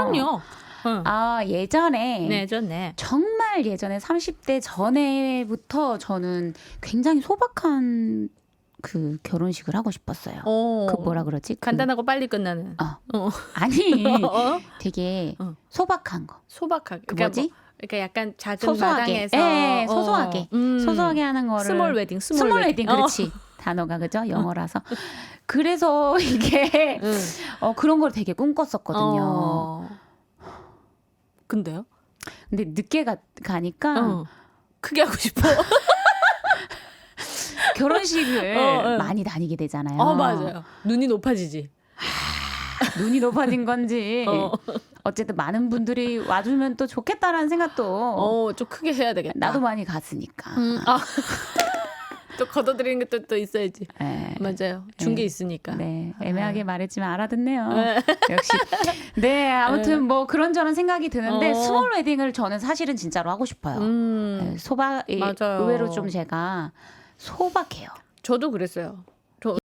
그럼요. 응. 아 예전에 네, 좋네. 정말 예전에 30대 전에부터 저는 굉장히 소박한 그 결혼식을 하고 싶었어요. 어. 그 뭐라 그러지? 그- 간단하고 빨리 끝나는. 어. 어. 아니 어? 되게 어. 소박한 거. 소박하게. 그 그러니까 뭐지? 뭐, 그러니까 약간 작은 소소하게. 마당에서 예, 어. 소소하게. 음. 소소하게 하는 거를 스몰 웨딩, 스몰, 스몰 웨딩 어. 그렇지. 단어가 그죠? 영어라서. 그래서 이게 응. 어, 그런 걸 되게 꿈꿨었거든요. 어. 근데요? 근데 늦게 가, 가니까 어. 크게 하고 싶어. 결혼식을 어, 어. 많이 다니게 되잖아요. 어, 맞아요. 눈이 높아지지. 눈이 높아진 건지 어. 어쨌든 많은 분들이 와주면 또 좋겠다라는 생각도 어, 좀 크게 해야 되겠다. 나도 많이 갔으니까. 음, 아. 또 걷어들이는 것도 또 있어야지. 네. 맞아요. 준게 네. 있으니까. 네, 애매하게 말했지만 알아듣네요. 네. 역시. 네, 아무튼 뭐 그런저런 생각이 드는데 어. 스몰 웨딩을 저는 사실은 진짜로 하고 싶어요. 음. 네, 소박, 이- 맞아요. 의외로 좀 제가 소박해요. 저도 그랬어요.